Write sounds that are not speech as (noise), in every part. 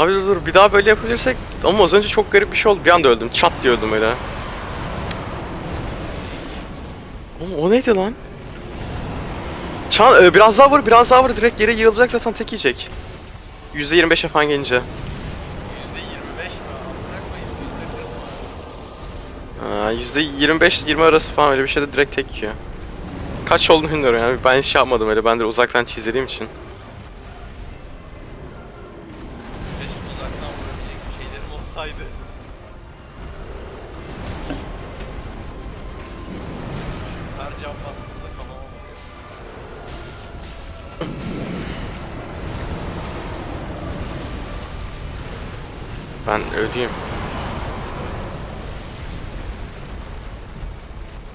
Abi dur dur bir daha böyle yapabilirsek ama az önce çok garip bir şey oldu. Bir anda öldüm. Çat diye öldüm öyle. Oğlum o neydi lan? Çan e, biraz daha vur biraz daha vur direkt yere yığılacak zaten tek yiyecek. %25 falan gelince. %25 mi? Amına koyayım %40 mı? Aa, %25-20 arası falan öyle bir şeyde direkt tek yiyor. Kaç olduğunu bilmiyorum yani ben hiç şey yapmadım öyle ben de uzaktan çizdiğim için. Olsaydı. Her cam bastığımda kafama bakıyor. Ben öleyim.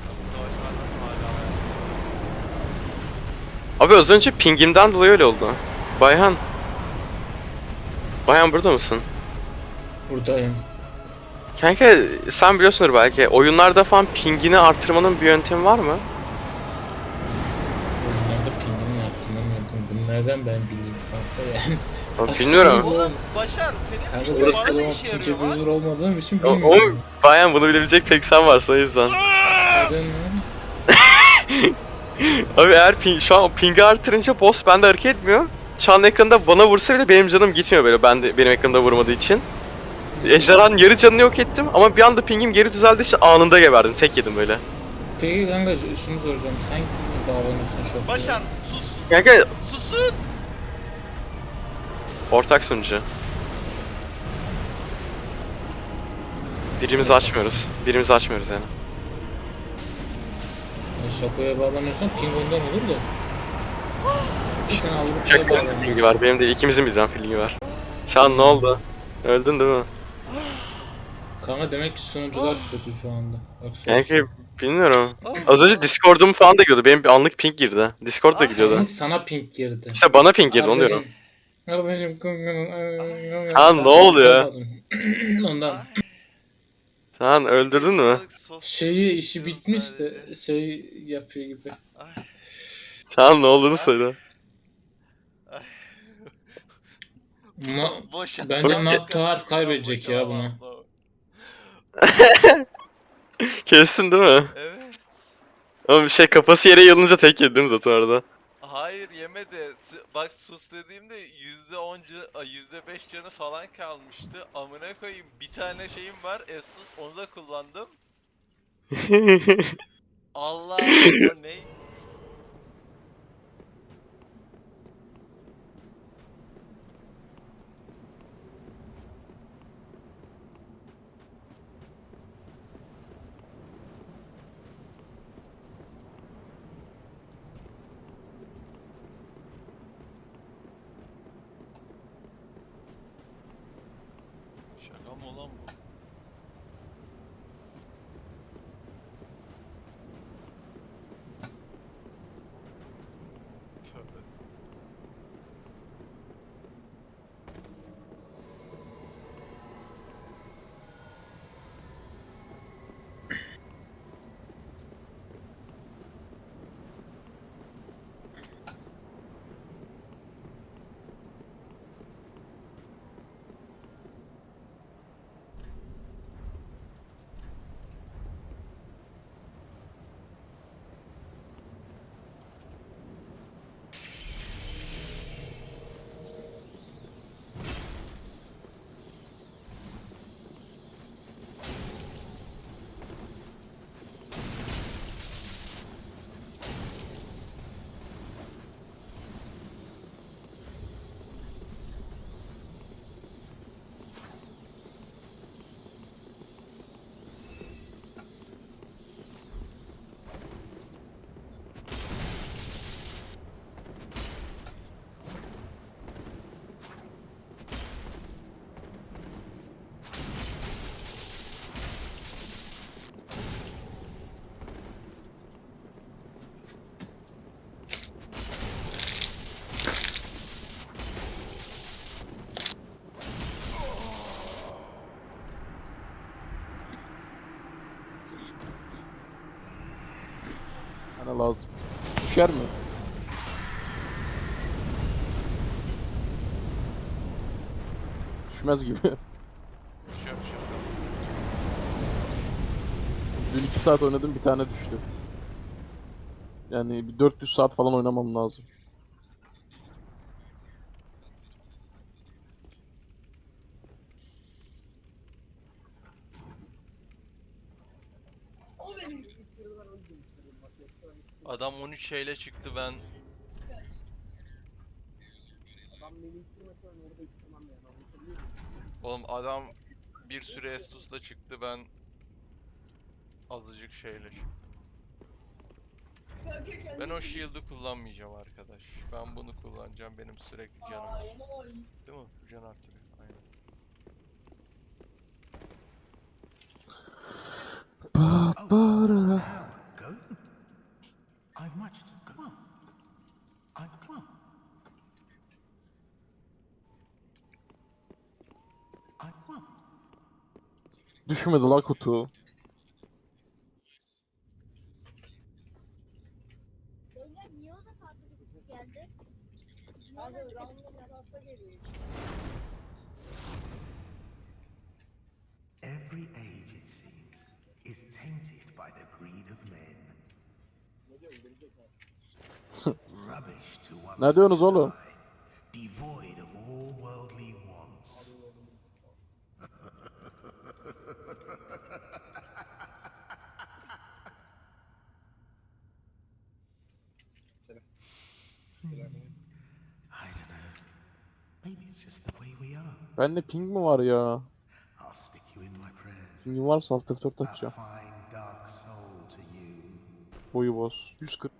Ya bu savaşlar nasıl hala hayatta? Abi az önce pingimden dolayı öyle oldu. Bayhan. Bayhan burada mısın? Buradayım. Kanka sen biliyorsundur belki oyunlarda falan pingini artırmanın bir yöntemi var mı? Oyunlarda pingini yaptırmamıyordum. Bunu nereden ben bileyim kanka yani. Asıl bilmiyorum. Oğlum Başar Kanka senin burası pingin bana ne işe yarıyor lan? buzur olmadığım için O- bilmiyorum. Oğlum Bayhan bunu bilebilecek tek sen varsın o yüzden. Neden? (laughs) Abi eğer ping, şu an pingi artırınca boss bende hareket etmiyor. Çan ekranında bana vursa bile benim canım gitmiyor böyle ben de, benim ekranımda vurmadığı için. Ejderhanın yarı canını yok ettim ama bir anda pingim geri düzeldi işte anında geberdim tek yedim böyle. Peki kanka şunu soracağım. Sen kimle bağlanıyorsun şu an? Başar sus. Kanka Susun. ortak sunucu. Birimizi açmıyoruz. Birimizi açmıyoruz yani. Yani Şakoya bağlanıyorsan ping ondan olur da. Sen Jack'ın bağlanıyorsun. pingi var benim de ikimizin birden pingi var. Şan ne oldu? Öldün değil mi? Kanka demek ki sunucular kötü şu anda. Bak Kanka bilmiyorum. Az önce Discord'um falan da gidiyordu. Benim bir anlık ping girdi. Discord da Ay. gidiyordu. Sana ping girdi. İşte bana ping girdi onu diyorum. Kardeşim. Ha, ne oluyor? Ondan. Sen öldürdün mü? Şeyi işi bitmiş de şey yapıyor gibi. Ay, Sen ne olduğunu söyle. Ma Boşa- Bence Noctuard kaybedecek ya bunu. (laughs) Kestin değil mi? Evet. Ama şey kafası yere yalınca tek yedim zaten orada. Hayır yemedi. S- Bak sus dediğimde yüzde on yüzde beş canı falan kalmıştı. Amına koyayım bir tane şeyim var Estus onu da kullandım. (laughs) Allah o ne? Şaka mı lan bu? Bana lazım. Düşer mi? düşmez gibi. (laughs) Düşüyor düşüyor sen. Dün 2 saat oynadım bir tane düştü. Yani bir 400 saat falan oynamam lazım. Adam 13 şeyle çıktı ben Oğlum adam bir sürü Estus'la çıktı ben azıcık şeyle çıktım. Ben o shield'ı kullanmayacağım arkadaş. Ben bunu kullanacağım benim sürekli canım az. Değil mi? Bu can artırıyor. Aynen. Go. I've much. Come on. I come on. I come on. Düşmedi la kutu. Beyler niye o da farklı bir kutu geldi? Niye o da farklı bir kutu geldi? Every age, it seems, is tainted by the greed of men. (laughs) Rubbish to one Ne diyorsunuz oğlum? Bende ping mi var ya? Pingim varsa alt F4 A açacağım. fine dark soul to you. Boyu boz. 140.